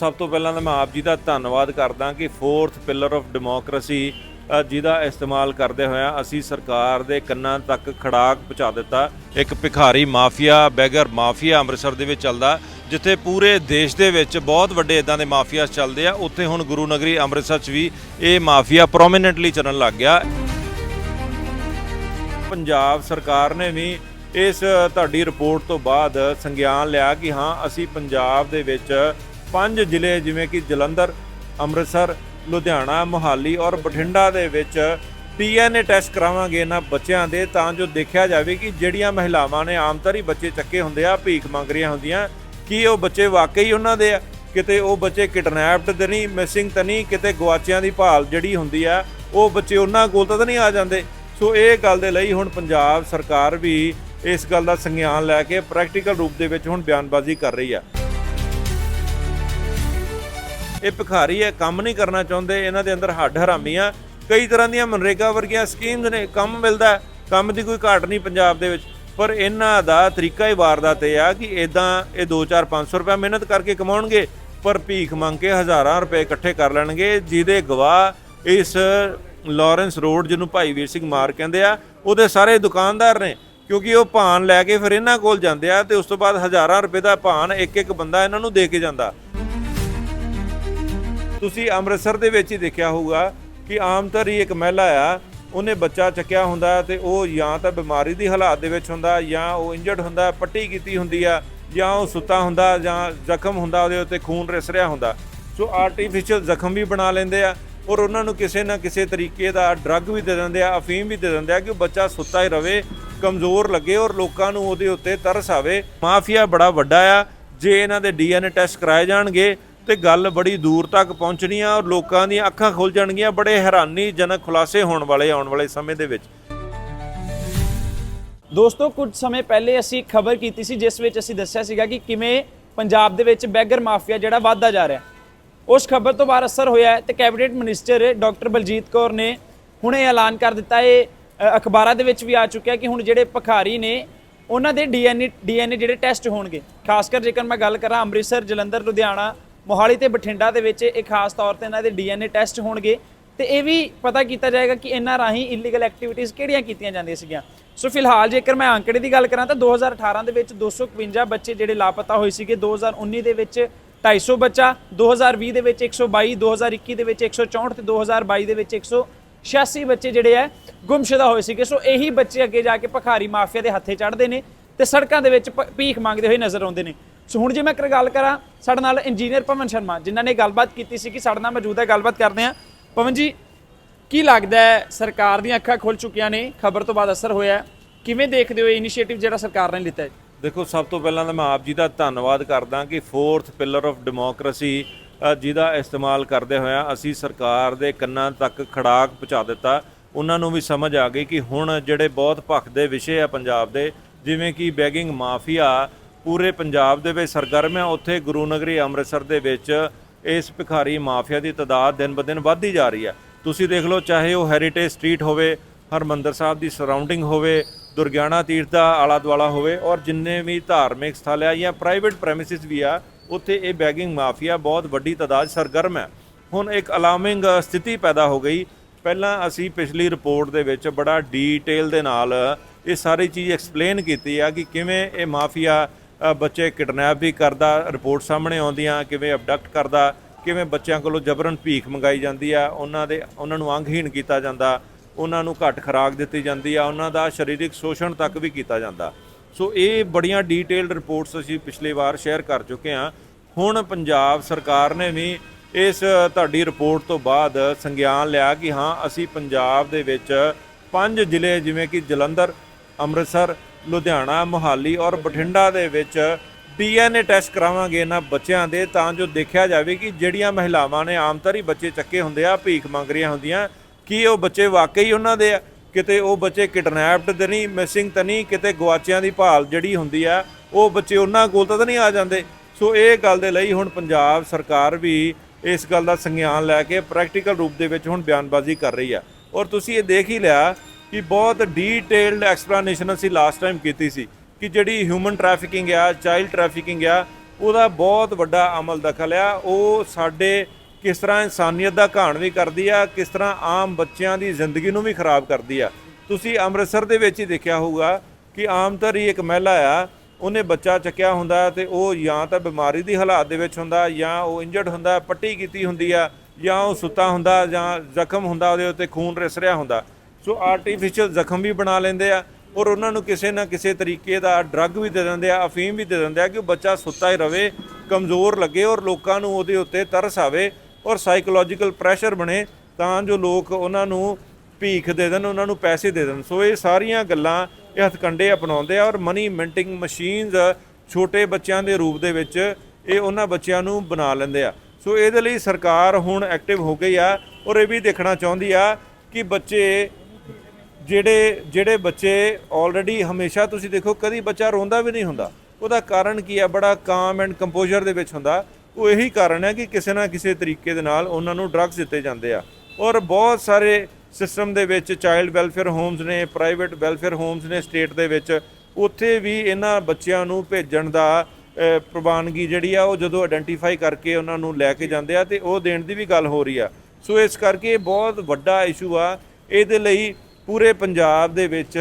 ਸਭ ਤੋਂ ਪਹਿਲਾਂ ਤਾਂ ਮੈਂ ਆਪ ਜੀ ਦਾ ਧੰਨਵਾਦ ਕਰਦਾ ਕਿ ਫੋਰਥ ਪਿਲਰ ਆਫ ਡੈਮੋਕ੍ਰੇਸੀ ਜਿਹਦਾ ਇਸਤੇਮਾਲ ਕਰਦੇ ਹੋਇਆ ਅਸੀਂ ਸਰਕਾਰ ਦੇ ਕੰਨਾਂ ਤੱਕ ਖੜਾਕ ਪਹੁੰਚਾ ਦਿੱਤਾ। ਇੱਕ ਭਿਖਾਰੀ ਮਾਫੀਆ, ਬੈਗਰ ਮਾਫੀਆ ਅੰਮ੍ਰਿਤਸਰ ਦੇ ਵਿੱਚ ਚੱਲਦਾ, ਜਿੱਥੇ ਪੂਰੇ ਦੇਸ਼ ਦੇ ਵਿੱਚ ਬਹੁਤ ਵੱਡੇ ਇਦਾਂ ਦੇ ਮਾਫੀਆ ਚੱਲਦੇ ਆ, ਉੱਥੇ ਹੁਣ ਗੁਰੂ ਨਗਰੀ ਅੰਮ੍ਰਿਤਸਰ 'ਚ ਵੀ ਇਹ ਮਾਫੀਆ ਪ੍ਰੋਮਿਨੈਂਟਲੀ ਚੱਲਣ ਲੱਗ ਗਿਆ। ਪੰਜਾਬ ਸਰਕਾਰ ਨੇ ਵੀ ਇਸ ਤੁਹਾਡੀ ਰਿਪੋਰਟ ਤੋਂ ਬਾਅਦ ਸੰਗਿਆਨ ਲਿਆ ਕਿ ਹਾਂ, ਅਸੀਂ ਪੰਜਾਬ ਦੇ ਵਿੱਚ ਪੰਜ ਜ਼ਿਲ੍ਹੇ ਜਿਵੇਂ ਕਿ ਜਲੰਧਰ, ਅੰਮ੍ਰਿਤਸਰ, ਲੁਧਿਆਣਾ, ਮੋਹਾਲੀ ਔਰ ਬਠਿੰਡਾ ਦੇ ਵਿੱਚ ਡੀਐਨਏ ਟੈਸਟ ਕਰਾਵਾਂਗੇ ਇਹਨਾਂ ਬੱਚਿਆਂ ਦੇ, ਤਾਂ ਜੋ ਦੇਖਿਆ ਜਾਵੇ ਕਿ ਜਿਹੜੀਆਂ ਮਹਿਲਾਵਾਂ ਨੇ ਆਮ ਤੌਰ ਹੀ ਬੱਚੇ ਚੱਕੇ ਹੁੰਦੇ ਆ, ਭੀਖ ਮੰਗ ਰਹੀਆਂ ਹੁੰਦੀਆਂ, ਕੀ ਉਹ ਬੱਚੇ ਵਾਕਈ ਉਹਨਾਂ ਦੇ ਆ? ਕਿਤੇ ਉਹ ਬੱਚੇ ਕਿਡਨੈਪਡ ਤੇ ਨਹੀਂ, ਮਿਸਿੰਗ ਤਾਂ ਨਹੀਂ, ਕਿਤੇ ਗਵਾਚਿਆਂ ਦੀ ਭਾਲ ਜਿਹੜੀ ਹੁੰਦੀ ਆ, ਉਹ ਬੱਚੇ ਉਹਨਾਂ ਕੋਲ ਤਾਂ ਨਹੀਂ ਆ ਜਾਂਦੇ। ਸੋ ਇਹ ਗੱਲ ਦੇ ਲਈ ਹੁਣ ਪੰਜਾਬ ਸਰਕਾਰ ਵੀ ਇਸ ਗੱਲ ਦਾ ਸੰਗਿਆਨ ਲੈ ਕੇ ਪ੍ਰੈਕਟੀਕਲ ਰੂਪ ਦੇ ਵਿੱਚ ਹੁਣ ਬਿਆਨਬਾਜ਼ੀ ਕਰ ਰਹੀ ਆ। ਇਹ ਭਿਖਾਰੀ ਹੈ ਕੰਮ ਨਹੀਂ ਕਰਨਾ ਚਾਹੁੰਦੇ, ਇਹਨਾਂ ਦੇ ਅੰਦਰ ਹੱਡ ਹਰਾਮੀਆਂ। ਕਈ ਤਰ੍ਹਾਂ ਦੀਆਂ ਮਨਰੇਗਾ ਵਰਗੀਆਂ ਸਕੀਮਸ ਨੇ, ਕੰਮ ਮਿਲਦਾ ਕੰਮ ਦੀ ਕੋਈ ਘਾਟ ਨਹੀਂ ਪੰਜਾਬ ਦੇ ਵਿੱਚ। ਪਰ ਇਹਨਾਂ ਦਾ ਤਰੀਕਾ ਹੀ ਵਾਰਦਾਤ ਇਹ ਆ ਕਿ ਇਦਾਂ ਇਹ 2-4 500 ਰੁਪਏ ਮਿਹਨਤ ਕਰਕੇ ਕਮਾਉਣਗੇ, ਪਰ ਭੀਖ ਮੰਗ ਕੇ ਹਜ਼ਾਰਾਂ ਰੁਪਏ ਇਕੱਠੇ ਕਰ ਲੈਣਗੇ, ਜਿਹਦੇ ਗਵਾਹ ਇਸ ਲਾਰੈਂਸ ਰੋਡ ਜਿਹਨੂੰ ਭਾਈ ਵੀਰ ਸਿੰਘ ਮਾਰ ਕਹਿੰਦੇ ਆ, ਉਹਦੇ ਸਾਰੇ ਦੁਕਾਨਦਾਰ ਨੇ। ਕਿਉਂਕਿ ਉਹ ਭਾਨ ਲੈ ਕੇ ਫਿਰ ਇਹਨਾਂ ਕੋਲ ਜਾਂਦੇ ਆ ਤੇ ਉਸ ਤੋਂ ਬਾਅਦ ਹਜ਼ਾਰਾਂ ਰੁਪਏ ਦਾ ਭਾਨ ਇੱਕ ਇੱਕ ਬੰਦਾ ਇਹਨਾਂ ਨੂੰ ਦੇ ਕੇ ਜਾਂਦਾ। ਤੁਸੀਂ ਅੰਮ੍ਰਿਤਸਰ ਦੇ ਵਿੱਚ ਹੀ ਦੇਖਿਆ ਹੋਊਗਾ ਕਿ ਆਮ ਤੌਰ ਹੀ ਇੱਕ ਮਹਿਲਾ ਆ, ਉਹਨੇ ਬੱਚਾ ਚੱਕਿਆ ਹੁੰਦਾ ਤੇ ਉਹ ਜਾਂ ਤਾਂ ਬਿਮਾਰੀ ਦੀ ਹਾਲਾਤ ਦੇ ਵਿੱਚ ਹੁੰਦਾ ਜਾਂ ਉਹ ਇੰਜਰਡ ਹੁੰਦਾ, ਪੱਟੀ ਕੀਤੀ ਹੁੰਦੀ ਆ, ਜਾਂ ਉਹ ਸੁੱਤਾ ਹੁੰਦਾ, ਜਾਂ ਜ਼ਖਮ ਹੁੰਦਾ, ਉਹਦੇ ਉੱਤੇ ਖੂਨ ਰਿਸ ਰਿਹਾ ਹੁੰਦਾ। ਸੋ ਆਰਟੀਫੀਸ਼ੀਅਲ ਜ਼ਖਮ ਵੀ ਬਣਾ ਲੈਂਦੇ ਆ ਔਰ ਉਹਨਾਂ ਨੂੰ ਕਿਸੇ ਨਾ ਕਿਸੇ ਤਰੀਕੇ ਦਾ ਡਰੱਗ ਵੀ ਦੇ ਦਿੰਦੇ ਆ, ਅਫੀਮ ਵੀ ਦੇ ਦਿੰਦੇ ਆ ਕਿ ਉਹ ਬੱਚਾ ਸੁੱਤਾ ਹੀ ਰਵੇ, ਕਮਜ਼ੋਰ ਲੱਗੇ ਔਰ ਲੋਕਾਂ ਨੂੰ ਉਹਦੇ ਉੱਤੇ ਤਰਸ ਆਵੇ। ਮਾਫੀਆ ਬੜਾ ਵੱਡਾ ਆ, ਜੇ ਇਹਨਾਂ ਦੇ ਡੀਐਨਏ ਟੈਸਟ ਕਰਾਏ ਜਾਣਗੇ ਤੇ ਗੱਲ ਬੜੀ ਦੂਰ ਤੱਕ ਪਹੁੰਚਣੀ ਆ ਔਰ ਲੋਕਾਂ ਦੀਆਂ ਅੱਖਾਂ ਖੁੱਲ ਜਾਣਗੀਆਂ, ਬੜੇ ਹੈਰਾਨੀਜਨਕ ਖੁਲਾਸੇ ਹੋਣ ਵਾਲੇ ਆਉਣ ਵਾਲੇ ਸਮੇਂ ਦੇ ਵਿੱਚ। ਦੋਸਤੋ, ਕੁਝ ਸਮੇਂ ਪਹਿਲੇ ਅਸੀਂ ਖਬਰ ਕੀਤੀ ਸੀ, ਜਿਸ ਵਿੱਚ ਅਸੀਂ ਦੱਸਿਆ ਸੀਗਾ ਕਿ ਕਿਵੇਂ ਪੰਜਾਬ ਦੇ ਵਿੱਚ ਬੈਗਰ ਮਾਫੀਆ ਜਿਹੜਾ ਵੱਧਦਾ ਜਾ ਰਿਹਾ ਉਸ ਖਬਰ ਤੋਂ ਬਾਅਦ ਅਸਰ ਹੋਇਆ ਹੈ ਤੇ cabinet minister doctor Baljit Kaur ਨੇ ਹੁਣੇ ਐਲਾਨ ਕਰ ਦਿੱਤਾ ਇਹ ਅਖਬਾਰਾਂ ਦੇ ਵਿੱਚ ਵੀ ਆ ਚੁੱਕਿਆ ਕਿ ਹੁਣ ਜਿਹੜੇ ਭਖਾਰੀ ਨੇ, ਉਹਨਾਂ ਦੇ ਡੀਐਨਏ ਡੀਐਨਏ ਜਿਹੜੇ ਟੈਸਟ ਹੋਣਗੇ। ਖਾਸ ਕਰ ਜੇਕਰ ਮੈਂ ਗੱਲ ਕਰਾਂ ਅੰਮ੍ਰਿਤਸਰ, ਜਲੰਧਰ, ਲੁਧਿਆਣਾ ਮੋਹਾਲੀ ਤੇ ਬਠਿੰਡਾ ਦੇ ਵਿੱਚ ਇਹ ਖਾਸ ਤੌਰ ਤੇ ਇਹਨਾਂ ਦੇ ਡੀਐਨਏ ਟੈਸਟ ਹੋਣਗੇ। ਤੇ ਇਹ ਵੀ ਪਤਾ ਕੀਤਾ ਜਾਏਗਾ ਕਿ ਇਹਨਾਂ ਰਾਹੀਂ ਇਲੀਗਲ ਐਕਟੀਵਿਟੀਜ਼ ਕਿਹੜੀਆਂ ਕੀਤੀਆਂ ਜਾਂਦੀਆਂ ਸੀਗੀਆਂ। ਸੋ ਫਿਲਹਾਲ ਜੇਕਰ ਮੈਂ ਅੰਕੜੇ ਦੀ ਗੱਲ ਕਰਾਂ ਤਾਂ 2018 ਦੇ ਵਿੱਚ 251 ਬੱਚੇ ਜਿਹੜੇ ਲਾਪਤਾ ਹੋਏ ਸੀਗੇ 2019 ਦੇ ਵਿੱਚ 250 ਬੱਚਾ 2020 ਦੇ ਵਿੱਚ 122 2021 ਦੇ ਵਿੱਚ 164 ਤੇ 2022 ਦੇ ਵਿੱਚ 186 ਬੱਚੇ ਜਿਹੜੇ ਆ, ਗੁੰਮਸ਼ੁਦਾ ਹੋਏ ਸੀਗੇ। ਸੋ ਇਹੀ ਬੱਚੇ ਅੱਗੇ ਜਾ ਕੇ ਭਖਾਰੀ ਮਾਫੀਆ ਦੇ ਹੱਥੇ ਚੜ੍ਹਦੇ ਨੇ ਤੇ ਸੜਕਾਂ ਦੇ ਵਿੱਚ ਭ- ਭੀਖ ਮੰਗਦੇ ਹੋਏ ਨਜ਼ਰ ਆਉਂਦੇ ਨੇ। ਸੋ ਹੁਣ ਜੇ ਮੈਂ ਗੱਲ ਕਰਾਂ, ਸਾਡੇ ਨਾਲ ਇੰਜੀਨੀਅਰ ਪਵਨ ਸ਼ਰਮਾ, ਜਿਨ੍ਹਾਂ ਨੇ ਗੱਲਬਾਤ ਕੀਤੀ ਸੀ ਕਿ ਸਾਡੇ ਨਾਲ ਮੌਜੂਦ ਹੈ, ਗੱਲਬਾਤ ਕਰਦੇ ਹਾਂ। ਪਵਨ ਜੀ, ਕੀ ਲੱਗਦਾ ਹੈ, ਸਰਕਾਰ ਦੀਆਂ ਅੱਖਾਂ ਖੁੱਲ ਚੁੱਕੀਆਂ ਨੇ? ਖਬਰ ਤੋਂ ਬਾਅਦ ਅਸਰ ਹੋਇਆ ਕਿਵੇਂ ਦੇਖਦੇ ਹੋ ਇਹ ਇਨੀਸ਼ੀਏਟਿਵ ਜਿਹੜਾ ਸਰਕਾਰ ਨੇ ਲਿੱਤਾ ਹੈ? ਦੇਖੋ, ਸਭ ਤੋਂ ਪਹਿਲਾਂ ਤਾਂ ਮੈਂ ਆਪ ਜੀ ਦਾ ਧੰਨਵਾਦ ਕਰਦਾ ਕਿ ਫੋਰਥ ਪਿਲਰ ਆਫ ਡੈਮੋਕ੍ਰੇਸੀ ਜਿਹਦਾ ਇਸਤੇਮਾਲ ਕਰਦੇ ਹੋਇਆ ਅਸੀਂ ਸਰਕਾਰ ਦੇ ਕੰਨਾਂ ਤੱਕ ਖੜਾਕ ਪਹੁੰਚਾ ਦਿੱਤਾ। ਉਹਨਾਂ ਨੂੰ ਵੀ ਸਮਝ ਆ ਗਈ ਕਿ ਹੁਣ ਜਿਹੜੇ ਬਹੁਤ ਭਖਦੇ ਵਿਸ਼ੇ ਆ ਪੰਜਾਬ ਦੇ, ਜਿਵੇਂ ਕਿ ਬੈਗਿੰਗ ਮਾਫੀਆ ਪੂਰੇ ਪੰਜਾਬ ਦੇ ਵਿੱਚ ਸਰਗਰਮ ਹੈ। ਉੱਥੇ ਗੁਰੂ ਨਗਰੀ ਅੰਮ੍ਰਿਤਸਰ ਦੇ ਵਿੱਚ ਇਸ ਭਿਖਾਰੀ ਮਾਫੀਆ ਦੀ ਤਾਦਾਦ ਦਿਨ ਬ ਦਿਨ ਵੱਧਦੀ ਜਾ ਰਹੀ ਹੈ। ਤੁਸੀਂ ਦੇਖ ਲਓ, ਚਾਹੇ ਉਹ ਹੈਰੀਟੇਜ ਸਟਰੀਟ ਹੋਵੇ, ਹਰਮੰਦਰ ਸਾਹਿਬ ਦੀ ਸਰਾਊਂਡਿੰਗ ਹੋਵੇ, ਦੁਰਗਿਆਣਾ ਤੀਰਥ ਦਾ ਆਲਾ ਦੁਆਲਾ ਹੋਵੇ ਔਰ ਜਿੰਨੇ ਵੀ ਧਾਰਮਿਕ ਸਥਲ ਆ ਜਾਂ ਪ੍ਰਾਈਵੇਟ ਪ੍ਰੈਮਿਸਿਸ ਵੀ ਆ, ਉੱਥੇ ਇਹ ਬੈਗਿੰਗ ਮਾਫੀਆ ਬਹੁਤ ਵੱਡੀ ਤਾਦਾਦ ਸਰਗਰਮ ਹੈ। ਹੁਣ ਇੱਕ ਅਲਾਰਮਿੰਗ ਸਥਿਤੀ ਪੈਦਾ ਹੋ ਗਈ। ਪਹਿਲਾਂ ਅਸੀਂ ਪਿਛਲੀ ਰਿਪੋਰਟ ਦੇ ਵਿੱਚ ਬੜਾ ਡੀਟੇਲ ਦੇ ਨਾਲ ਇਹ ਸਾਰੀ ਚੀਜ਼ ਐਕਸਪਲੇਨ ਕੀਤੀ ਆ ਕਿ ਕਿਵੇਂ ਇਹ ਮਾਫੀਆ ਬੱਚੇ ਕਿਡਨੈਪ ਵੀ ਕਰਦਾ, ਰਿਪੋਰਟ ਸਾਹਮਣੇ ਆਉਂਦੀਆਂ, ਕਿਵੇਂ ਅਬਡਕਟ ਕਰਦਾ, ਕਿਵੇਂ ਬੱਚਿਆਂ ਕੋਲੋਂ ਜਬਰਨ ਭੀਖ ਮੰਗਾਈ ਜਾਂਦੀ ਆ, ਉਹਨਾਂ ਦੇ, ਉਹਨਾਂ ਨੂੰ ਅੰਗਹੀਣ ਕੀਤਾ ਜਾਂਦਾ, ਉਹਨਾਂ ਨੂੰ ਘੱਟ ਖੁਰਾਕ ਦਿੱਤੀ ਜਾਂਦੀ ਆ, ਉਹਨਾਂ ਦਾ ਸਰੀਰਕ ਸ਼ੋਸ਼ਣ ਤੱਕ ਵੀ ਕੀਤਾ ਜਾਂਦਾ। ਸੋ ਇਹ ਬੜੀਆਂ ਡੀਟੇਲਡ ਰਿਪੋਰਟਸ ਅਸੀਂ ਪਿਛਲੀ ਵਾਰ ਸ਼ੇਅਰ ਕਰ ਚੁੱਕੇ ਹਾਂ। ਹੁਣ ਪੰਜਾਬ ਸਰਕਾਰ ਨੇ ਵੀ ਇਸ, ਤੁਹਾਡੀ ਰਿਪੋਰਟ ਤੋਂ ਬਾਅਦ ਸੰਗਿਆਨ ਲਿਆ ਕਿ ਹਾਂ, ਅਸੀਂ ਪੰਜਾਬ ਦੇ ਵਿੱਚ ਪੰਜ ਜ਼ਿਲ੍ਹੇ ਜਿਵੇਂ ਕਿ ਜਲੰਧਰ, ਅੰਮ੍ਰਿਤਸਰ ਲੁਧਿਆਣਾ, ਮੋਹਾਲੀ ਔਰ ਬਠਿੰਡਾ ਦੇ ਵਿੱਚ ਡੀਐਨਏ ਟੈਸਟ ਕਰਾਵਾਂਗੇ ਇਹਨਾਂ ਬੱਚਿਆਂ ਦੇ, ਤਾਂ ਜੋ ਦੇਖਿਆ ਜਾਵੇ ਕਿ ਜਿਹੜੀਆਂ ਮਹਿਲਾਵਾਂ ਨੇ ਆਮ ਤੌਰ ਹੀ ਬੱਚੇ ਚੱਕੇ ਹੁੰਦੇ ਆ, ਭੀਖ ਮੰਗ ਰਹੀਆਂ ਹੁੰਦੀਆਂ, ਕੀ ਉਹ ਬੱਚੇ ਵਾਕਈ ਉਹਨਾਂ ਦੇ ਆ? ਕਿਤੇ ਉਹ ਬੱਚੇ ਕਿਡਨੈਪਡ ਤੇ ਨਹੀਂ, ਮਿਸਿੰਗ ਤਾਂ ਨਹੀਂ, ਕਿਤੇ ਗਵਾਚਿਆਂ ਦੀ ਭਾਲ ਜਿਹੜੀ ਹੁੰਦੀ ਆ, ਉਹ ਬੱਚੇ ਉਹਨਾਂ ਕੋਲ ਤਾਂ ਨਹੀਂ ਆ ਜਾਂਦੇ? ਸੋ ਇਹ ਗੱਲ ਦੇ ਲਈ ਹੁਣ ਪੰਜਾਬ ਸਰਕਾਰ ਵੀ ਇਸ ਗੱਲ ਦਾ ਸੰਗਿਆਨ ਲੈ ਕੇ ਪ੍ਰੈਕਟੀਕਲ ਰੂਪ ਦੇ ਵਿੱਚ ਹੁਣ ਬਿਆਨਬਾਜ਼ੀ ਕਰ ਰਹੀ ਆ। ਔਰ ਤੁਸੀਂ ਇਹ ਦੇਖ ਹੀ ਲਿਆ ਕਿ ਬਹੁਤ ਡੀਟੇਲਡ ਐਕਸਪਲੇਨੇਸ਼ਨ ਅਸੀਂ ਲਾਸਟ ਟਾਈਮ ਕੀਤੀ ਸੀ ਕਿ ਜਿਹੜੀ ਹਿਊਮਨ ਟ੍ਰੈਫਿਕਿੰਗ ਆ ਚਾਈਲਡ ਟ੍ਰੈਫਿਕਿੰਗ ਆ, ਉਹਦਾ ਬਹੁਤ ਵੱਡਾ ਅਮਲ ਦਖਲ ਆ। ਉਹ ਸਾਡੇ ਕਿਸ ਤਰ੍ਹਾਂ ਇਨਸਾਨੀਅਤ ਦਾ ਘਾਣ ਵੀ ਕਰਦੀ ਆ, ਕਿਸ ਤਰ੍ਹਾਂ ਆਮ ਬੱਚਿਆਂ ਦੀ ਜ਼ਿੰਦਗੀ ਨੂੰ ਵੀ ਖਰਾਬ ਕਰਦੀ ਆ। ਤੁਸੀਂ ਅੰਮ੍ਰਿਤਸਰ ਦੇ ਵਿੱਚ ਹੀ ਦੇਖਿਆ ਹੋਊਗਾ ਕਿ ਆਮ ਤਰ ਹੀ ਇੱਕ ਮਹਿਲਾ ਆ, ਉਹਨੇ ਬੱਚਾ ਚੱਕਿਆ ਹੁੰਦਾ ਤੇ ਉਹ ਜਾਂ ਤਾਂ ਬਿਮਾਰੀ ਦੀ ਹਾਲਾਤ ਦੇ ਵਿੱਚ ਹੁੰਦਾ ਜਾਂ ਉਹ ਇੰਜਰਡ ਹੁੰਦਾ, ਪੱਟੀ ਕੀਤੀ ਹੁੰਦੀ ਆ ਜਾਂ ਉਹ ਸੁੱਤਾ ਹੁੰਦਾ ਜਾਂ ਜ਼ਖਮ ਹੁੰਦਾ, ਉਹਦੇ ਉੱਤੇ ਖੂਨ ਰਿਸ ਰਿਹਾ ਹੁੰਦਾ। ਸੋ ਆਰਟੀਫੀਸ਼ੀਅਲ ਜ਼ਖਮ ਵੀ ਬਣਾ ਲੈਂਦੇ ਆ ਔਰ ਉਹਨਾਂ ਨੂੰ ਕਿਸੇ ਨਾ ਕਿਸੇ ਤਰੀਕੇ ਦਾ ਡਰੱਗ ਵੀ ਦੇ ਦਿੰਦੇ ਆ, ਅਫੀਮ ਵੀ ਦੇ ਦਿੰਦੇ ਆ ਕਿ ਉਹ ਬੱਚਾ ਸੁੱਤਾ ਹੀ ਰਵੇ, ਕਮਜ਼ੋਰ ਲੱਗੇ ਔਰ ਲੋਕਾਂ ਨੂੰ ਉਹਦੇ ਉੱਤੇ ਤਰਸ ਆਵੇ ਔਰ ਸਾਈਕੋਲੋਜੀਕਲ ਪ੍ਰੈਸ਼ਰ ਬਣੇ ਤਾਂ ਜੋ ਲੋਕ ਉਹਨਾਂ ਨੂੰ ਭੀਖ ਦੇ ਦੇਣ, ਉਹਨਾਂ ਨੂੰ ਪੈਸੇ ਦੇ ਦੇਣ। ਸੋ ਇਹ ਸਾਰੀਆਂ ਗੱਲਾਂ ਇਹ ਹਥਕੰਡੇ ਅਪਣਾਉਂਦੇ ਆ ਔਰ ਮਨੀ ਮਿੰਟਿੰਗ ਮਸ਼ੀਨਸ ਛੋਟੇ ਬੱਚਿਆਂ ਦੇ ਰੂਪ ਦੇ ਵਿੱਚ ਇਹ ਉਹਨਾਂ ਬੱਚਿਆਂ ਨੂੰ ਬਣਾ ਲੈਂਦੇ ਆ। ਸੋ ਇਹਦੇ ਲਈ ਸਰਕਾਰ ਹੁਣ ਐਕਟਿਵ ਹੋ ਗਈ ਆ ਔਰ ਇਹ ਵੀ ਦੇਖਣਾ ਚਾਹੁੰਦੀ ਆ ਕਿ ਬੱਚੇ ਜਿਹੜੇ ਜਿਹੜੇ ਬੱਚੇ ਆਲਰੇਡੀ ਹਮੇਸ਼ਾ ਤੁਸੀਂ ਦੇਖੋ, ਕਦੀ ਬੱਚਾ ਰੋਂਦਾ ਵੀ ਨਹੀਂ ਹੁੰਦਾ। ਉਹਦਾ ਕਾਰਨ ਕੀ ਹੈ ਬੜਾ ਕਾਮ ਐਂਡ ਕੰਪੋਜ਼ਰ ਦੇ ਵਿੱਚ ਹੁੰਦਾ। ਉਹ ਇਹੀ ਕਾਰਨ ਹੈ ਕਿ ਕਿਸੇ ਨਾ ਕਿਸੇ ਤਰੀਕੇ ਦੇ ਨਾਲ ਉਹਨਾਂ ਨੂੰ ਡਰੱਗਸ ਦਿੱਤੇ ਜਾਂਦੇ ਆ। ਔਰ ਬਹੁਤ ਸਾਰੇ ਸਿਸਟਮ ਦੇ ਵਿੱਚ ਚਾਈਲਡ ਵੈਲਫੇਅਰ ਹੋਮਸ ਨੇ ਪ੍ਰਾਈਵੇਟ ਵੈਲਫੇਅਰ ਹੋਮਸ ਨੇ ਸਟੇਟ ਦੇ ਵਿੱਚ। ਉੱਥੇ ਵੀ ਇਹਨਾਂ ਬੱਚਿਆਂ ਨੂੰ ਭੇਜਣ ਦਾ ਪ੍ਰਵਾਨਗੀ ਜਿਹੜੀ ਆ, ਉਹ ਜਦੋਂ ਆਇਡੈਂਟੀਫਾਈ ਕਰਕੇ ਉਹਨਾਂ ਨੂੰ ਲੈ ਕੇ ਜਾਂਦੇ ਆ, ਤੇ ਉਹ ਦੇਣ ਦੀ ਵੀ ਗੱਲ ਹੋ ਰਹੀ ਆ। ਸੋ ਇਸ ਕਰਕੇ ਇਹ ਬਹੁਤ ਵੱਡਾ ਇਸ਼ੂ ਆ। ਇਹਦੇ ਲਈ ਪੂਰੇ ਪੰਜਾਬ ਦੇ ਵਿੱਚ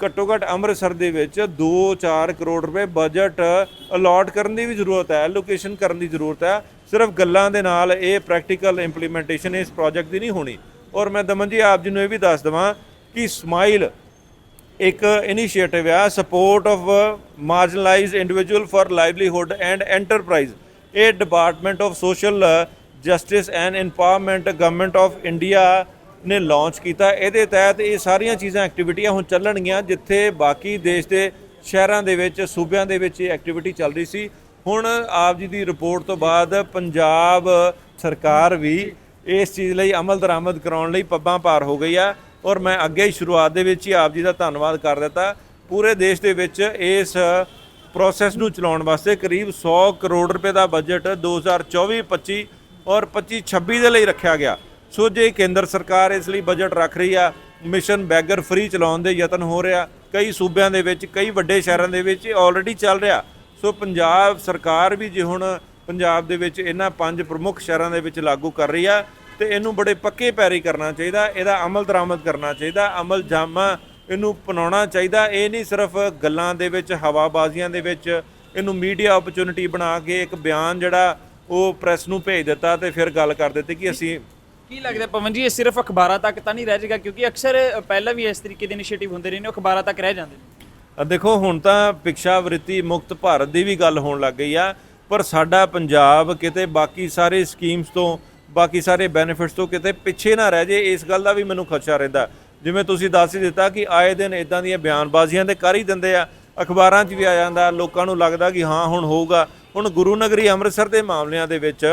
ਘੱਟੋ ਘੱਟ ਅੰਮ੍ਰਿਤਸਰ ਦੇ ਵਿੱਚ 2-4 ਕਰੋੜ ਰੁਪਏ ਬਜਟ ਅਲਾਟ ਕਰਨ ਦੀ ਵੀ ਜ਼ਰੂਰਤ ਹੈ ਲੋਕੇਸ਼ਨ ਕਰਨ ਦੀ ਜ਼ਰੂਰਤ ਹੈ। ਸਿਰਫ ਗੱਲਾਂ ਦੇ ਨਾਲ ਇਹ ਪ੍ਰੈਕਟੀਕਲ ਇੰਪਲੀਮੈਂਟੇਸ਼ਨ ਇਸ ਪ੍ਰੋਜੈਕਟ ਦੀ ਨਹੀਂ ਹੋਣੀ। ਔਰ ਮੈਂ ਦਮਨ ਜੀ, ਆਪ ਜੀ ਨੂੰ ਇਹ ਵੀ ਦੱਸ ਦਵਾਂ ਕਿ ਸਮਾਈਲ ਇੱਕ ਇਨੀਸ਼ੀਏਟਿਵ ਆ support of marginalized individual for livelihood and enterprise ਇਹ department of social justice and empowerment government of India ਨੇ ਲਾਂਚ ਕੀਤਾ। ਇਹਦੇ ਤਹਿਤ ਇਹ ਸਾਰੀਆਂ ਚੀਜ਼ਾਂ ਐਕਟੀਵਿਟੀਆਂ ਹੁਣ ਚੱਲਣਗੀਆਂ, ਜਿੱਥੇ ਬਾਕੀ ਦੇਸ਼ ਦੇ ਸ਼ਹਿਰਾਂ ਦੇ ਵਿੱਚ, ਸੂਬਿਆਂ ਦੇ ਵਿੱਚ ਇਹ ਐਕਟੀਵਿਟੀ ਚੱਲ ਰਹੀ ਸੀ। ਹੁਣ ਆਪ ਜੀ ਦੀ ਰਿਪੋਰਟ ਤੋਂ ਬਾਅਦ ਪੰਜਾਬ ਸਰਕਾਰ ਵੀ ਇਸ ਚੀਜ਼ ਲਈ ਅਮਲ ਦਰਾਮਦ ਕਰਾਉਣ ਲਈ ਪੱਬਾਂ ਪਾਰ ਹੋ ਗਈ ਆ ਔਰ ਮੈਂ ਅੱਗੇ ਹੀ ਸ਼ੁਰੂਆਤ ਦੇ ਵਿੱਚ ਹੀ ਆਪ ਜੀ ਦਾ ਧੰਨਵਾਦ ਕਰ ਦਿੱਤਾ। ਪੂਰੇ ਦੇਸ਼ ਦੇ ਵਿੱਚ ਇਸ ਪ੍ਰੋਸੈਸ ਨੂੰ ਚਲਾਉਣ ਵਾਸਤੇ ਕਰੀਬ 100 ਕਰੋੜ ਰੁਪਏ ਦਾ ਬਜਟ 2024-25 ਔਰ 25-26 ਦੇ ਲਈ ਰੱਖਿਆ ਗਿਆ। ਸੋ ਜੇ ਕੇਂਦਰ ਸਰਕਾਰ ਇਸ ਲਈ ਬਜਟ ਰੱਖ ਰਹੀ ਆ, ਮਿਸ਼ਨ ਬੈਗਰ ਫ੍ਰੀ ਚਲਾਉਣ ਦੇ ਯਤਨ ਹੋ ਰਿਹਾ, ਕਈ ਸੂਬਿਆਂ ਦੇ ਵਿੱਚ, ਕਈ ਵੱਡੇ ਸ਼ਹਿਰਾਂ ਦੇ ਵਿੱਚ ਇਹ ਆਲਰੇਡੀ ਚੱਲ ਰਿਹਾ। ਸੋ ਪੰਜਾਬ ਸਰਕਾਰ ਵੀ ਜੇ ਹੁਣ ਪੰਜਾਬ ਦੇ ਵਿੱਚ ਇਹਨਾਂ ਪੰਜ ਪ੍ਰਮੁੱਖ ਸ਼ਹਿਰਾਂ ਦੇ ਵਿੱਚ ਲਾਗੂ ਕਰ ਰਹੀ ਆ, ਤੇ ਇਹਨੂੰ ਬੜੇ ਪੱਕੇ ਪੈਰੀ ਕਰਨਾ ਚਾਹੀਦਾ, ਇਹਦਾ ਅਮਲ ਦਰਾਮਦ ਕਰਨਾ ਚਾਹੀਦਾ, ਅਮਲ ਜਾਮਾ ਇਹਨੂੰ ਪਨਾਉਣਾ ਚਾਹੀਦਾ। ਇਹ ਨਹੀਂ ਸਿਰਫ ਗੱਲਾਂ ਦੇ ਵਿੱਚ, ਹਵਾਬਾਜ਼ੀਆਂ ਦੇ ਵਿੱਚ, ਇਹਨੂੰ ਮੀਡੀਆ ਓਪਰਚੁਨਿਟੀ ਬਣਾ ਕੇ ਇੱਕ ਬਿਆਨ ਜਿਹੜਾ ਉਹ ਪ੍ਰੈਸ ਨੂੰ ਭੇਜ ਦਿੱਤਾ ਤੇ ਫਿਰ ਗੱਲ ਕਰ ਦਿੱਤੀ ਕਿ ਅਸੀਂ ਕੀ ਲੱਗਦਾ ਪਵਨ ਜੀ, ਇਹ ਸਿਰਫ ਅਖਬਾਰਾਂ ਤੱਕ ਤਾਂ ਨਹੀਂ ਰਹਿ ਜਾਏਗਾ, ਕਿਉਂਕਿ ਅਕਸਰ ਪਹਿਲਾਂ ਵੀ ਇਸ ਤਰੀਕੇ ਦੇ ਇਨੀਸ਼ੀਏਟਿਵ ਹੁੰਦੇ ਰਹੇ ਨੇ, ਉਹ ਅਖਬਾਰਾਂ ਤੱਕ ਰਹਿ ਜਾਂਦੇ ਨੇ। ਦੇਖੋ, ਹੁਣ ਤਾਂ ਭਿਕਸ਼ਾ ਮੁਕਤ ਭਾਰਤ ਦੀ ਵੀ ਗੱਲ ਹੋਣ ਲੱਗ ਗਈ ਆ, ਪਰ ਸਾਡਾ ਪੰਜਾਬ ਕਿਤੇ ਬਾਕੀ ਸਾਰੇ ਸਕੀਮਸ ਤੋਂ, ਬਾਕੀ ਸਾਰੇ ਬੈਨੀਫਿਟਸ ਤੋਂ ਕਿਤੇ ਪਿੱਛੇ ਨਾ ਰਹਿ ਜੇ, ਇਸ ਗੱਲ ਦਾ ਵੀ ਮੈਨੂੰ ਖਦਸ਼ਾ ਰਹਿੰਦਾ। ਜਿਵੇਂ ਤੁਸੀਂ ਦੱਸ ਹੀ ਦਿੱਤਾ ਕਿ ਆਏ ਦਿਨ ਇਦਾਂ ਦੀਆਂ ਬਿਆਨਬਾਜ਼ੀਆਂ ਤੇ ਕਰ ਹੀ ਦਿੰਦੇ ਆ, ਅਖਬਾਰਾਂ 'ਚ ਵੀ ਆ ਜਾਂਦਾ, ਲੋਕਾਂ ਨੂੰ ਲੱਗਦਾ ਕਿ ਹਾਂ, ਹੁਣ ਹੋਊਗਾ। ਹੁਣ ਗੁਰੂ ਨਗਰੀ ਅੰਮ੍ਰਿਤਸਰ ਦੇ ਮਾਮਲਿਆਂ ਦੇ ਵਿੱਚ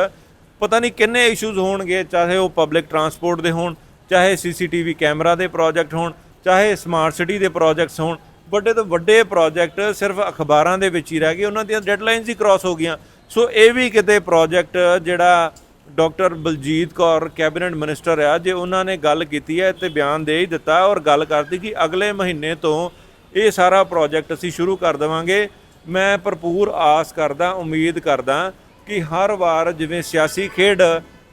ਪਤਾ ਨਹੀਂ ਕਿੰਨੇ ਇਸ਼ੂਜ਼ ਹੋਣਗੇ, ਚਾਹੇ ਉਹ ਪਬਲਿਕ ਟਰਾਂਸਪੋਰਟ ਦੇ ਹੋਣ, ਚਾਹੇ ਸੀਸੀਟੀਵੀ ਕੈਮਰਾ ਦੇ ਪ੍ਰੋਜੈਕਟ ਹੋਣ, ਚਾਹੇ ਸਮਾਰਟ ਸਿਟੀ ਦੇ ਪ੍ਰੋਜੈਕਟਸ ਹੋਣ, ਵੱਡੇ ਤੋਂ ਵੱਡੇ ਪ੍ਰੋਜੈਕਟ ਸਿਰਫ ਅਖਬਾਰਾਂ ਦੇ ਵਿੱਚ ਹੀ ਰਹਿ ਗਏ, ਉਹਨਾਂ ਦੀਆਂ ਡੈਡਲਾਈਨਸ ਹੀ ਕ੍ਰਾਸ ਹੋ ਗਈਆਂ। ਸੋ ਇਹ ਵੀ ਕਿਤੇ ਪ੍ਰੋਜੈਕਟ ਜਿਹੜਾ doctor Baljit Kaur cabinet minister ਆ, ਜੇ ਉਹਨਾਂ ਨੇ ਗੱਲ ਕੀਤੀ ਹੈ ਤੇ ਬਿਆਨ ਦੇ ਹੀ ਦਿੱਤਾ ਔਰ ਗੱਲ ਕਰਦੀ ਕਿ ਅਗਲੇ ਮਹੀਨੇ ਤੋਂ ਇਹ ਸਾਰਾ ਪ੍ਰੋਜੈਕਟ ਅਸੀਂ ਸ਼ੁਰੂ ਕਰ ਦੇਵਾਂਗੇ। ਮੈਂ ਭਰਪੂਰ ਆਸ ਕਰਦਾ, ਉਮੀਦ ਕਰਦਾ ਕਿ ਹਰ ਵਾਰ ਜਿਵੇਂ ਸਿਆਸੀ ਖੇਡ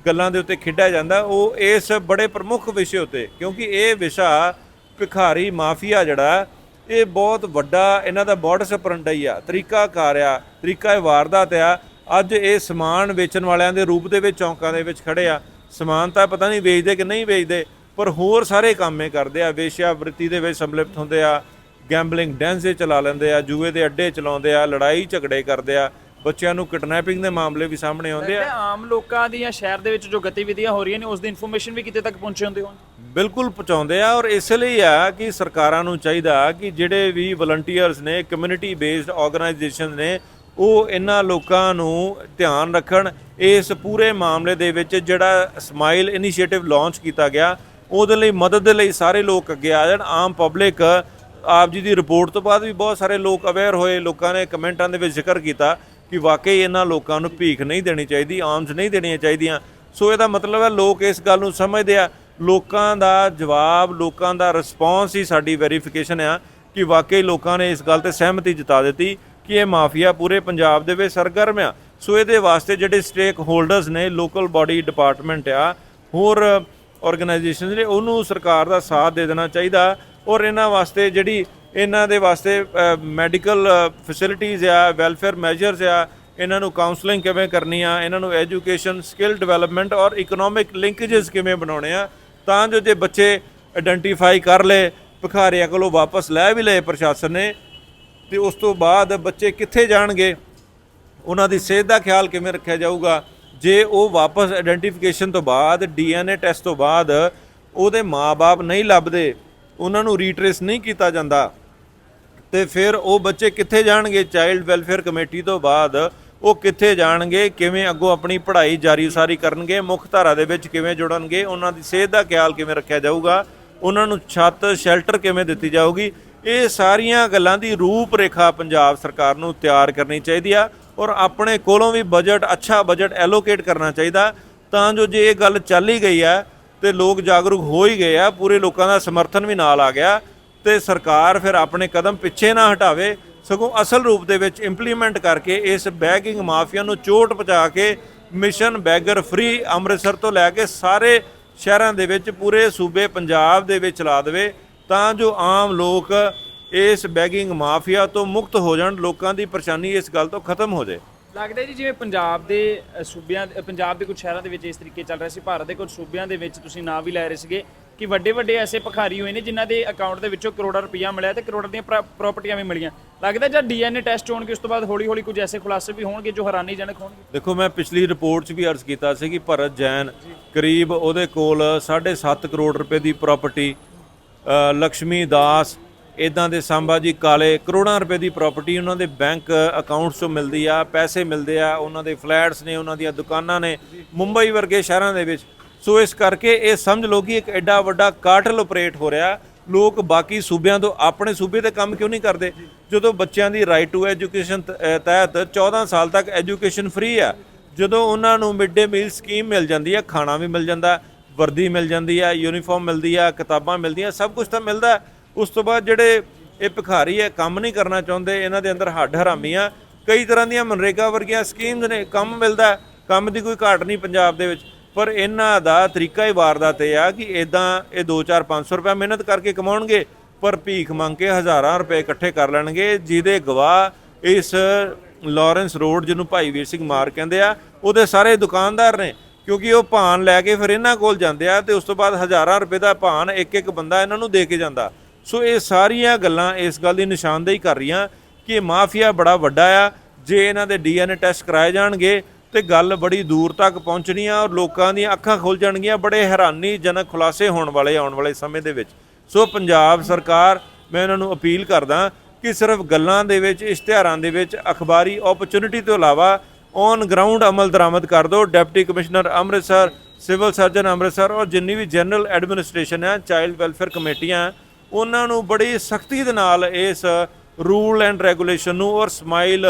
ਗੱਲਾਂ ਦੇ ਉੱਤੇ ਖੇਡਿਆ ਜਾਂਦਾ, ਉਹ ਇਸ ਬੜੇ ਪ੍ਰਮੁੱਖ ਵਿਸ਼ੇ ਉੱਤੇ, ਕਿਉਂਕਿ ਇਹ ਵਿਸ਼ਾ ਭਿਖਾਰੀ ਮਾਫੀਆ ਜਿਹੜਾ, ਇਹ ਬਹੁਤ ਵੱਡਾ ਇਹਨਾਂ ਦਾ ਬੋਰਡਸ ਆਪਰੈਂਡਾਈ ਆ, ਤਰੀਕਾ ਕਾਰ ਆ, ਤਰੀਕਾ ਇਹ ਵਾਰਦਾਤ ਆ। ਅੱਜ ਇਹ ਸਮਾਨ ਵੇਚਣ ਵਾਲਿਆਂ ਦੇ ਰੂਪ ਦੇ ਵਿੱਚ, ਚੌਂਕਾਂ ਦੇ ਵਿੱਚ ਖੜੇ ਆ। ਸਮਾਨ ਤਾਂ ਪਤਾ ਨਹੀਂ ਵੇਚਦੇ ਕਿ ਨਹੀਂ ਵੇਚਦੇ, ਪਰ ਹੋਰ ਸਾਰੇ ਕੰਮੇ ਕਰਦੇ ਆ। ਵੇਸ਼ਿਆ ਵ੍ਰਿਤੀ ਦੇ ਵਿੱਚ ਸੰਮਿਲਿਤ ਹੁੰਦੇ ਆ ਗੈਂਬਲਿੰਗ ਡੈਂਸੇ ਚਲਾ ਲੈਂਦੇ ਆ, ਜੂਏ ਦੇ ਅੱਡੇ ਚਲਾਉਂਦੇ ਆ, ਲੜਾਈ ਝਗੜੇ ਕਰਦੇ ਆ। ਬੱਚਿਆਂ ਨੂੰ ਕਿਡਨੈਪਿੰਗ ਦੇ ਮਾਮਲੇ ਵੀ ਸਾਹਮਣੇ ਆਉਂਦੇ ਆ। ਆਮ ਲੋਕਾਂ ਦੀਆਂ ਸ਼ਹਿਰ ਦੇ ਵਿੱਚ ਜੋ ਗਤੀਵਿਧੀਆਂ ਹੋ ਰਹੀਆਂ ਨੇ ਉਸ ਦੀ ਇਨਫੋਰਮੇਸ਼ਨ ਵੀ ਕਿਤੇ ਤੱਕ ਪਹੁੰਚੇ ਹੁੰਦੇ ਹੋਣ। ਬਿਲਕੁਲ ਪਹੁੰਚਾਉਂਦੇ ਆ ਔਰ ਇਸ ਲਈ ਆ ਕਿ ਸਰਕਾਰਾਂ ਨੂੰ ਚਾਹੀਦਾ ਕਿ ਜਿਹੜੇ ਵੀ ਵਲੰਟੀਅਰਸ ਨੇ ਕਮਿਊਨਿਟੀ ਬੇਸਡ ਆਰਗੇਨਾਈਜੇਸ਼ਨ ਨੇ ਉਹ ਇਹਨਾਂ ਲੋਕਾਂ ਨੂੰ ਧਿਆਨ ਰੱਖਣ। ਇਸ ਪੂਰੇ ਮਾਮਲੇ ਦੇ ਵਿੱਚ ਜਿਹੜਾ ਸਮਾਈਲ ਇਨੀਸ਼ੀਏਟਿਵ ਲਾਂਚ ਕੀਤਾ ਗਿਆ ਉਹਦੇ ਲਈ ਮਦਦ ਦੇ ਲਈ ਸਾਰੇ ਲੋਕ ਅੱਗੇ ਆ ਜਾਣ। ਆਮ ਪਬਲਿਕ ਆਪ ਜੀ ਦੀ ਰਿਪੋਰਟ ਤੋਂ ਬਾਅਦ ਵੀ ਬਹੁਤ ਸਾਰੇ ਲੋਕ ਅਵੇਅਰ ਹੋਏ ਲੋਕਾਂ ਨੇ ਕਮੈਂਟਾਂ ਦੇ ਵਿੱਚ ਜ਼ਿਕਰ ਕੀਤਾ। ਕਿ ਵਾਕਈ ਇਹਨਾਂ ਲੋਕਾਂ ਨੂੰ ਭੀਖ ਨਹੀਂ ਦੇਣੀ ਚਾਹੀਦੀ ਆਮਸ ਨਹੀਂ ਦੇਣੀਆਂ ਚਾਹੀਦੀਆਂ। ਸੋ ਇਹਦਾ ਮਤਲਬ ਹੈ, ਲੋਕ ਇਸ ਗੱਲ ਨੂੰ ਸਮਝਦੇ ਆ, ਲੋਕਾਂ ਦਾ ਜਵਾਬ, ਲੋਕਾਂ ਦਾ ਰਿਸਪੌਂਸ ਹੀ ਸਾਡੀ ਵੈਰੀਫਿਕੇਸ਼ਨ ਆ ਕਿ ਵਾਕਈ ਲੋਕਾਂ ਨੇ ਇਸ ਗੱਲ ਤੇ ਸਹਿਮਤੀ ਜਤਾ ਦਿੱਤੀ ਕਿ ਇਹ ਮਾਫੀਆ ਪੂਰੇ ਪੰਜਾਬ ਦੇ ਵਿੱਚ ਸਰਗਰਮ ਆ। ਸੋ ਇਹਦੇ ਵਾਸਤੇ ਜਿਹੜੇ ਸਟੇਕ ਹੋਲਡਰਸ ਨੇ ਲੋਕਲ ਬਾਡੀ ਡਿਪਾਰਟਮੈਂਟ ਆ, ਹੋਰ ਆਰਗੇਨਾਈਜੇਸ਼ਨਸ ਨੇ, ਉਹਨੂੰ ਸਰਕਾਰ ਦਾ ਸਾਥ ਦੇ ਦੇਣਾ ਚਾਹੀਦਾ ਔਰ ਇਹਨਾਂ ਵਾਸਤੇ ਜਿਹੜੀ ਇਹਨਾਂ ਦੇ ਵਾਸਤੇ ਮੈਡੀਕਲ ਫੈਸਿਲਿਟੀਜ਼ ਆ ਵੈਲਫੇਅਰ ਮੈਜਰਸ ਆ, ਇਹਨਾਂ ਨੂੰ ਕਾਉਂਸਲਿੰਗ ਕਿਵੇਂ ਕਰਨੀ ਆ, ਇਹਨਾਂ ਨੂੰ ਐਜੂਕੇਸ਼ਨ ਸਕਿੱਲ ਡਿਵੈਲਪਮੈਂਟ ਔਰ ਇਕਨੋਮਿਕ ਲਿੰਕੇजेस ਕਿਵੇਂ ਬਣਾਉਣੇ ਆ, ਤਾਂ ਜੋ ਜੇ ਬੱਚੇ ਆਇਡੈਂਟੀਫਾਈ ਕਰ ਲਏ, ਭਿਖਾਰੀਆਂ ਕੋਲੋਂ ਵਾਪਸ ਲੈ ਵੀ ਲਏ ਪ੍ਰਸ਼ਾਸਨ ਨੇ, ਤੇ ਉਸ ਤੋਂ ਬਾਅਦ ਬੱਚੇ ਕਿੱਥੇ ਜਾਣਗੇ? ਉਹਨਾਂ ਦੀ ਸਿਹਤ ਦਾ ਖਿਆਲ ਕਿਵੇਂ ਰੱਖਿਆ ਜਾਊਗਾ? ਜੇ ਉਹ ਵਾਪਸ ਆਇਡੈਂਟੀਫਿਕੇਸ਼ਨ ਤੋਂ ਬਾਅਦ ਡੀਐਨਏ ਟੈਸਟ ਤੋਂ ਬਾਅਦ, ਉਹਦੇ ਮਾਪੇ ਨਹੀਂ ਲੱਭਦੇ ਉਹਨਾਂ ਨੂੰ ਰੀਟ੍ਰੇਸ ਨਹੀਂ ਕੀਤਾ ਜਾਂਦਾ। ਤੇ ਫਿਰ ਉਹ ਬੱਚੇ ਕਿੱਥੇ ਜਾਣਗੇ? ਚਾਈਲਡ ਵੈਲਫੇਅਰ ਕਮੇਟੀ ਤੋਂ ਬਾਅਦ ਉਹ ਕਿੱਥੇ ਜਾਣਗੇ? ਕਿਵੇਂ ਅੱਗੋਂ ਆਪਣੀ ਪੜ੍ਹਾਈ ਜਾਰੀ ਸਾਰੀ ਕਰਨਗੇ? ਮੁੱਖ ਧਾਰਾ ਦੇ ਵਿੱਚ ਕਿਵੇਂ ਜੁੜਨਗੇ? ਉਹਨਾਂ ਦੀ ਸਿਹਤ ਦਾ ਖਿਆਲ ਕਿਵੇਂ ਰੱਖਿਆ ਜਾਊਗਾ? ਉਹਨਾਂ ਨੂੰ ਛੱਤ ਸ਼ੈਲਟਰ ਕਿਵੇਂ ਦਿੱਤੀ ਜਾਊਗੀ? ਇਹ ਸਾਰੀਆਂ ਗੱਲਾਂ ਦੀ ਰੂਪ ਰੇਖਾ ਪੰਜਾਬ ਸਰਕਾਰ ਨੂੰ ਤਿਆਰ ਕਰਨੀ ਚਾਹੀਦੀ ਆ ਔਰ ਆਪਣੇ ਕੋਲੋਂ ਵੀ ਬਜਟ ਅੱਛਾ ਬਜਟ ਐਲੋਕੇਟ ਕਰਨਾ ਚਾਹੀਦਾ। ਤਾਂ ਜੋ ਜੇ ਇਹ ਗੱਲ ਚੱਲ ਹੀ ਗਈ ਹੈ ਤੇ ਲੋਕ ਜਾਗਰੂਕ ਹੋ ਹੀ ਗਏ ਆ, ਪੂਰੇ ਲੋਕਾਂ ਦਾ ਸਮਰਥਨ ਵੀ ਨਾਲ ਆ ਗਿਆ ਤੇ ਸਰਕਾਰ ਫਿਰ ਆਪਣੇ ਕਦਮ ਪਿੱਛੇ ਨਾ ਹਟਾਵੇ, ਸਗੋਂ ਅਸਲ ਰੂਪ ਦੇ ਵਿੱਚ ਇੰਪਲੀਮੈਂਟ ਕਰਕੇ ਇਸ ਬੈਗਿੰਗ ਮਾਫੀਆ ਨੂੰ ਚੋਟ ਪਹੁੰਚਾ ਕੇ ਮਿਸ਼ਨ ਬੈਗਰ ਫ੍ਰੀ ਅੰਮ੍ਰਿਤਸਰ ਤੋਂ ਲੈ ਕੇ ਸਾਰੇ ਸ਼ਹਿਰਾਂ ਦੇ ਵਿੱਚ ਪੂਰੇ ਸੂਬੇ ਪੰਜਾਬ ਦੇ ਵਿੱਚ ਚਲਾ ਦੇਵੇ, ਤਾਂ ਜੋ ਆਮ ਲੋਕ ਇਸ ਬੈਗਿੰਗ ਮਾਫੀਆ ਤੋਂ ਮੁਕਤ ਹੋ ਜਾਣ, ਲੋਕਾਂ ਦੀ ਪਰੇਸ਼ਾਨੀ ਇਸ ਗੱਲ ਤੋਂ ਖਤਮ ਹੋ ਜਾਏ। ਲੱਗਦਾ ਜੀ ਜਿਵੇਂ ਪੰਜਾਬ ਦੇ ਅ, ਸੂਬਿਆਂ ਪੰਜਾਬ ਦੇ ਕੁਝ ਸ਼ਹਿਰਾਂ ਦੇ ਵਿੱਚ ਇਸ ਤਰੀਕੇ ਚੱਲ ਰਿਹਾ ਸੀ ਭਾਰਤ ਦੇ ਕੁਝ ਸੂਬਿਆਂ ਦੇ ਵਿੱਚ ਤੁਸੀਂ ਨਾਂ ਵੀ ਲੈ ਰਹੇ ਸੀਗੇ ਕਿ ਵੱਡੇ ਵੱਡੇ ਐਸੇ ਭਿਖਾਰੀ ਹੋਏ ਨੇ ਜਿਨ੍ਹਾਂ ਦੇ ਅਕਾਊਂਟ ਦੇ ਵਿੱਚੋਂ ਕਰੋੜਾਂ ਰੁਪਈਆ ਮਿਲਿਆ ਤੇ ਕਰੋੜਾਂ ਦੀਆਂ ਪ੍ਰਾ ਪ੍ਰਾਪਰਟੀਆਂ ਵੀ ਮਿਲੀਆਂ। ਲੱਗਦਾ ਜਦ ਡੀਐਨਏ ਟੈਸਟ ਹੋਣਗੇ ਉਸ ਤੋਂ ਬਾਅਦ ਹੌਲੀ ਹੌਲੀ ਕੁਝ ਐਸੇ ਖੁਲਾਸੇ ਵੀ ਹੋਣਗੇ ਜੋ ਹੈਰਾਨੀਜਨਕ ਹੋਣਗੇ? ਦੇਖੋ ਮੈਂ ਪਿਛਲੀ ਰਿਪੋਰਟ 'ਚ ਵੀ ਅਰਜ਼ ਕੀਤਾ ਸੀ ਕਿ ਭਰਤ ਜੈਨ ਕਰੀਬ ਉਹਦੇ ਕੋਲ 7.5 ਕਰੋੜ ਰੁਪਏ ਦੀ ਪ੍ਰਾਪਰਟੀ ਲక్ష్ਮੀ ਦਾਸ ਇਦਾਂ ਦੇ ਸੰਭਾ ਜੀ ਕਾਲੇ ਕਰੋੜਾਂ ਰੁਪਏ ਦੀ ਪ੍ਰਾਪਰਟੀ ਉਹਨਾਂ ਦੇ ਬੈਂਕ ਅਕਾਊਂਟਸ ਤੋਂ ਮਿਲਦੀ ਆ, ਪੈਸੇ ਮਿਲਦੇ ਆ, ਉਹਨਾਂ ਦੇ ਫਲੈਟਸ ਨੇ, ਉਹਨਾਂ ਦੀਆਂ ਦੁਕਾਨਾਂ ਨੇ, ਮੁੰਬਈ ਵਰਗੇ ਸ਼ਹਿਰਾਂ ਦੇ ਵਿੱਚ। ਸੋ ਇਸ ਕਰਕੇ ਇਹ ਸਮਝ ਲਓ ਕਿ ਇੱਕ ਐਡਾ ਵੱਡਾ ਕਾਰਟਲ ਆਪਰੇਟ ਹੋ ਰਿਹਾ। ਲੋਕ ਬਾਕੀ ਸੂਬਿਆਂ ਤੋਂ ਆਪਣੇ ਸੂਬੇ ਤੇ ਕੰਮ ਕਿਉਂ ਨਹੀਂ ਕਰਦੇ? ਜਦੋਂ ਬੱਚਿਆਂ ਦੀ ਰਾਈਟ ਟੂ ਐਜੂਕੇਸ਼ਨ ਤਹਿਤ 14 ਸਾਲ ਤੱਕ ਐਜੂਕੇਸ਼ਨ ਫ੍ਰੀ ਆ, ਜਦੋਂ ਉਹਨਾਂ ਨੂੰ ਮਿਡ ਡੇ ਮੀਲ ਸਕੀਮ ਮਿਲ ਜਾਂਦੀ ਹੈ ਖਾਣਾ ਵੀ ਮਿਲ ਜਾਂਦਾ, ਵਰਦੀ ਮਿਲ ਜਾਂਦੀ ਹੈ ਯੂਨੀਫਾਰਮ ਮਿਲਦੀ ਆ, ਕਿਤਾਬਾਂ ਮਿਲਦੀਆਂ, ਸਭ ਕੁਝ ਤਾਂ ਮਿਲਦਾ। ਉਸ ਤੋਂ ਬਾਅਦ ਜਿਹੜੇ ਇਹ ਭਿਖਾਰੀ ਹੈ, ਕੰਮ ਨਹੀਂ ਕਰਨਾ ਚਾਹੁੰਦੇ, ਇਹਨਾਂ ਦੇ ਅੰਦਰ ਹੱਡ ਹਰਾਮੀ ਆ ਕਈ ਤਰ੍ਹਾਂ ਦੀਆਂ ਮਨਰੇਗਾ ਵਰਗੀਆਂ ਸਕੀਮਸ ਨੇ, ਕੰਮ ਮਿਲਦਾ ਕੰਮ ਦੀ ਕੋਈ ਘਾਟ ਨਹੀਂ ਪੰਜਾਬ ਦੇ ਵਿੱਚ। ਪਰ ਇਹਨਾਂ ਦਾ ਤਰੀਕਾ ਹੀ ਵਾਰਦਾਤ ਇਹ ਆ ਕਿ ਇਦਾਂ ਇਹ 2-4 500 ਰੁਪਏ ਮਿਹਨਤ ਕਰਕੇ ਕਮਾਉਣਗੇ, ਪਰ ਭੀਖ ਮੰਗ ਕੇ ਹਜ਼ਾਰਾਂ ਰੁਪਏ ਇਕੱਠੇ ਕਰ ਲੈਣਗੇ, ਜਿਹਦੇ ਗਵਾਹ ਇਸ ਲਾਰੈਂਸ ਰੋਡ ਜਿਹਨੂੰ ਭਾਈ ਵੀਰ ਸਿੰਘ ਮਾਰ ਕਹਿੰਦੇ ਆ, ਉਹਦੇ ਸਾਰੇ ਦੁਕਾਨਦਾਰ ਨੇ। ਕਿਉਂਕਿ ਉਹ ਭਾਨ ਲੈ ਕੇ ਫਿਰ ਇਹਨਾਂ ਕੋਲ ਜਾਂਦੇ ਆ ਤੇ ਉਸ ਤੋਂ ਬਾਅਦ ਹਜ਼ਾਰਾਂ ਰੁਪਏ ਦਾ ਭਾਨ ਇੱਕ ਇੱਕ ਬੰਦਾ ਇਹਨਾਂ ਨੂੰ ਦੇ ਕੇ ਜਾਂਦਾ। ਸੋ ਇਹ ਸਾਰੀਆਂ ਗੱਲਾਂ ਇਸ ਗੱਲ ਦੀ ਨਿਸ਼ਾਨਦੇਹੀ ਕਰ ਰਹੀਆਂ ਕਿ ਮਾਫੀਆ ਬੜਾ ਵੱਡਾ ਆ, ਜੇ ਇਹਨਾਂ ਦੇ ਡੀਐਨਏ ਟੈਸਟ ਕਰਾਏ ਜਾਣਗੇ ਤੇ ਗੱਲ ਬੜੀ ਦੂਰ ਤੱਕ ਪਹੁੰਚਣੀ ਆ ਔਰ ਲੋਕਾਂ ਦੀਆਂ ਅੱਖਾਂ ਖੁੱਲ ਜਾਣਗੀਆਂ, ਬੜੇ ਹੈਰਾਨੀਜਨਕ ਖੁਲਾਸੇ ਹੋਣ ਵਾਲੇ ਆਉਣ ਵਾਲੇ ਸਮੇਂ ਦੇ ਵਿੱਚ। ਸੋ ਪੰਜਾਬ ਸਰਕਾਰ, ਮੈਂ ਇਹਨਾਂ ਨੂੰ ਅਪੀਲ ਕਰਦਾ ਕਿ ਸਿਰਫ ਗੱਲਾਂ ਦੇ ਵਿੱਚ, ਇਸ਼ਤਿਹਾਰਾਂ ਦੇ ਵਿੱਚ, ਅਖਬਾਰੀ ਓਪਰਚੁਨਿਟੀ ਤੋਂ ਇਲਾਵਾ ਔਨ ਗਰਾਊਂਡ ਅਮਲ ਦਰਾਮਦ ਕਰ ਦਿਓ। Deputy commissioner Amritsar civil surgeon Amritsar ਔਰ ਜਿੰਨੀ ਵੀ ਜਨਰਲ ਐਡਮਿਨਿਸਟ੍ਰੇਸ਼ਨ ਹੈ ਚਾਈਲਡ ਵੈਲਫੇਅਰ ਕਮੇਟੀਆਂ ਉਹਨਾਂ ਨੂੰ ਬੜੀ ਸਖਤੀ ਦੇ ਨਾਲ ਇਸ ਰੂਲ ਐਂਡ ਰੈਗੂਲੇਸ਼ਨ ਨੂੰ ਔਰ ਸਮਾਈਲ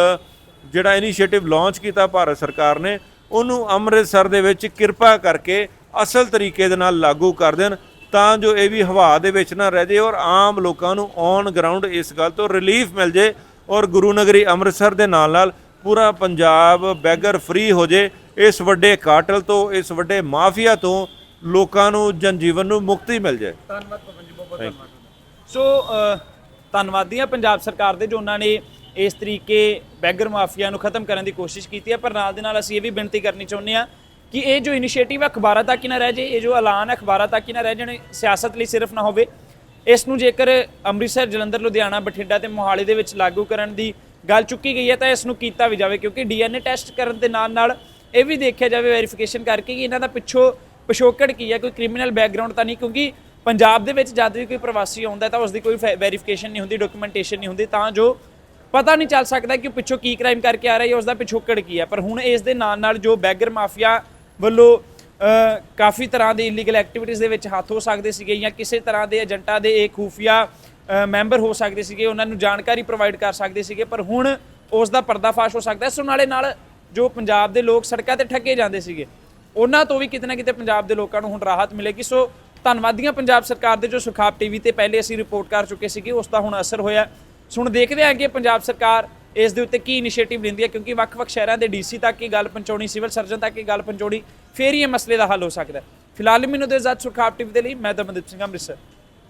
ਜਿਹੜਾ ਇਨੀਸ਼ੀਏਟਿਵ ਲਾਂਚ ਕੀਤਾ ਭਾਰਤ ਸਰਕਾਰ ਨੇ ਉਹਨੂੰ ਅੰਮ੍ਰਿਤਸਰ ਦੇ ਵਿੱਚ ਕਿਰਪਾ ਕਰਕੇ ਅਸਲ ਤਰੀਕੇ ਦੇ ਨਾਲ ਲਾਗੂ ਕਰ ਦੇਣ ਤਾਂ ਜੋ ਇਹ ਵੀ ਹਵਾ ਦੇ ਵਿੱਚ ਨਾ ਰਹਿ ਜੇ ਔਰ ਆਮ ਲੋਕਾਂ ਨੂੰ ਔਨ ਗਰਾਊਂਡ ਇਸ ਗੱਲ ਤੋਂ ਰਿਲੀਫ ਮਿਲ ਜੇ ਔਰ ਗੁਰੂ ਨਗਰੀ ਅੰਮ੍ਰਿਤਸਰ ਦੇ ਨਾਲ ਨਾਲ ਪੂਰਾ ਪੰਜਾਬ ਬੈਗਰ ਫ੍ਰੀ ਹੋ ਜੇ ਇਸ ਵੱਡੇ ਕਾਟਲ ਤੋਂ ਇਸ ਵੱਡੇ ਮਾਫੀਆ ਤੋਂ ਲੋਕਾਂ ਨੂੰ ਜਨਜੀਵਨ ਨੂੰ ਮੁਕਤੀ ਮਿਲ ਜਾਏ। ਧੰਨਵਾਦ ਪਵਨ ਜੀ ਬਹੁਤ ਬਹੁਤ ਧੰਨਵਾਦ। ਸੋ ਧੰਨਵਾਦੀ ਹਾਂ ਪੰਜਾਬ ਸਰਕਾਰ ਦੇ ਜੋ ਉਹਨਾਂ ਨੇ ਇਸ ਤਰੀਕੇ ਬੈਗਰ ਮਾਫੀਆ ਨੂੰ ਖਤਮ ਕਰਨ ਦੀ ਕੋਸ਼ਿਸ਼ ਕੀਤੀ ਹੈ, ਪਰ ਨਾਲ ਦੇ ਨਾਲ ਅਸੀਂ ਇਹ ਵੀ ਬੇਨਤੀ ਕਰਨੀ ਚਾਹੁੰਦੇ ਹਾਂ ਕਿ ਇਹ ਜੋ ਇਨੀਸ਼ੀਏਟਿਵ ਹੈ, ਅਖਬਾਰਾਂ ਤੱਕ ਹੀ ਨਾ ਰਹਿ ਜੇ, ਇਹ ਜੋ ਐਲਾਨ ਅਖਬਾਰਾਂ ਤੱਕ ਹੀ ਨਾ ਰਹਿ ਜਾਣ, ਸਿਆਸਤ ਲਈ ਸਿਰਫ ਨਾ ਹੋਵੇ, ਇਸ ਨੂੰ ਜੇਕਰ ਅੰਮ੍ਰਿਤਸਰ, ਜਲੰਧਰ, ਲੁਧਿਆਣਾ, ਬਠਿੰਡਾ ਤੇ ਮੋਹਾਲੀ ਦੇ ਵਿੱਚ ਲਾਗੂ ਕਰਨ ਦੀ ਗੱਲ ਚੁੱਕੀ ਗਈ ਹੈ, ਤਾਂ ਇਸ ਨੂੰ ਕੀਤਾ ਵੀ ਜਾਵੇ, ਕਿਉਂਕਿ ਡੀਐਨਏ ਟੈਸਟ ਕਰਨ ਦੇ ਨਾਲ ਨਾਲ ਇਹ ਵੀ ਦੇਖਿਆ ਜਾਵੇ, ਵੈਰੀਫਿਕੇਸ਼ਨ ਕਰਕੇ ਕਿ ਇਹਨਾਂ ਦਾ ਪਿੱਛੋਂ ਪਿਛੋਕੜ ਕੀ ਹੈ, ਕੋਈ ਕ੍ਰਿਮੀਨਲ ਬੈਕਗ੍ਰਾਉਂਡ ਤਾਂ ਨਹੀਂ, ਕਿਉਂਕਿ ਪੰਜਾਬ ਦੇ ਵਿੱਚ ਜਦ ਵੀ ਕੋਈ ਪ੍ਰਵਾਸੀ ਆਉਂਦਾ ਤਾਂ ਉਸ ਦੀ ਕੋਈ ਵੈਰੀਫਿਕੇਸ਼ਨ ਨਹੀਂ ਹੁੰਦੀ ਡਾਕੂਮੈਂਟੇਸ਼ਨ ਨਹੀਂ ਹੁੰਦੀ, ਤਾਂ ਜੋ ਪਤਾ ਨਹੀਂ ਚੱਲ ਸਕਦਾ ਕਿ ਪਿੱਛੋਂ ਕੀ ਕ੍ਰਾਈਮ ਕਰਕੇ ਆ ਰਿਹਾ ਜਾਂ ਉਸ ਦਾ ਪਿਛੋਕੜ ਕੀ ਹੈ ਪਰ ਹੁਣ ਇਸ ਦੇ ਨਾਲ ਨਾਲ ਜੋ ਬੈਗਰ ਮਾਫੀਆ ਵੱਲੋਂ ਕਾਫੀ ਤਰ੍ਹਾਂ ਦੀ ਇਲੀਗਲ ਐਕਟੀਵਿਟੀਜ਼ ਦੇ ਵਿੱਚ ਹੱਥ ਹੋ ਸਕਦੇ ਸੀਗੇ ਜਾਂ ਕਿਸੇ ਤਰ੍ਹਾਂ ਦੇ ਏਜੰਟਾਂ ਦੇ ਇਹ ਖੂਫੀਆ ਮੈਂਬਰ ਹੋ ਸਕਦੇ ਸੀਗੇ, ਉਹਨਾਂ ਨੂੰ ਜਾਣਕਾਰੀ ਪ੍ਰੋਵਾਈਡ ਕਰ ਸਕਦੇ ਸੀਗੇ, ਪਰ ਹੁਣ ਉਸ ਦਾ ਪਰਦਾਫਾਸ਼ ਹੋ ਸਕਦਾ। ਸੋ ਨਾਲੇ ਨਾਲ ਜੋ ਪੰਜਾਬ ਦੇ ਲੋਕ ਸੜਕਾਂ ਤੇ ਠੱਗੇ ਜਾਂਦੇ ਸੀਗੇ, ਉਹਨਾਂ ਤੋਂ ਵੀ ਕਿਤੇ ਨਾ ਕਿਤੇ ਪੰਜਾਬ ਦੇ ਲੋਕਾਂ ਨੂੰ ਹੁਣ ਰਾਹਤ ਮਿਲੇਗੀ। ਸੋ ਧੰਨਵਾਦੀਆਂ ਪੰਜਾਬ ਸਰਕਾਰ ਦੇ ਜੋ ਸੁਖਾਪ ਟੀਵੀ ਤੇ ਪਹਿਲੇ ਅਸੀਂ ਰਿਪੋਰਟ ਕਰ ਚੁੱਕੇ ਸੀਗੇ, ਉਸ ਦਾ ਹੁਣ ਅਸਰ ਹੋਇਆ ਹੁਣ ਦੇਖਦੇ ਹਾਂ ਕਿ ਪੰਜਾਬ ਸਰਕਾਰ ਇਸ ਦੇ ਉੱਤੇ ਕੀ ਇਨੀਸ਼ੀਏਟਿਵ ਲੈਂਦੀ ਹੈ, ਕਿਉਂਕਿ ਵੱਖ-ਵੱਖ ਸ਼ਹਿਰਾਂ ਦੇ ਡੀਸੀ ਤੱਕ ਇਹ ਗੱਲ ਪਹੁੰਚਾਉਣੀ, ਸਿਵਲ ਸਰਜਨ ਤੱਕ ਇਹ ਗੱਲ ਪਹੁੰਚਾਉਣੀ, ਫੇਰ ਹੀ ਇਹ ਮਸਲੇ ਦਾ ਹੱਲ ਹੋ ਸਕਦਾ ਹੈ। ਫਿਲਹਾਲ ਮੈਨੂੰ ਦੇ ਇਜਾਜ਼ਤ ਸੁਰਖਾਪ ਟੀਵੀ ਦੇ ਲਈ, ਮੈਂ ਦਮਨਦੀਪ ਸਿੰਘ ਅੰਮ੍ਰਿਤਸਰ।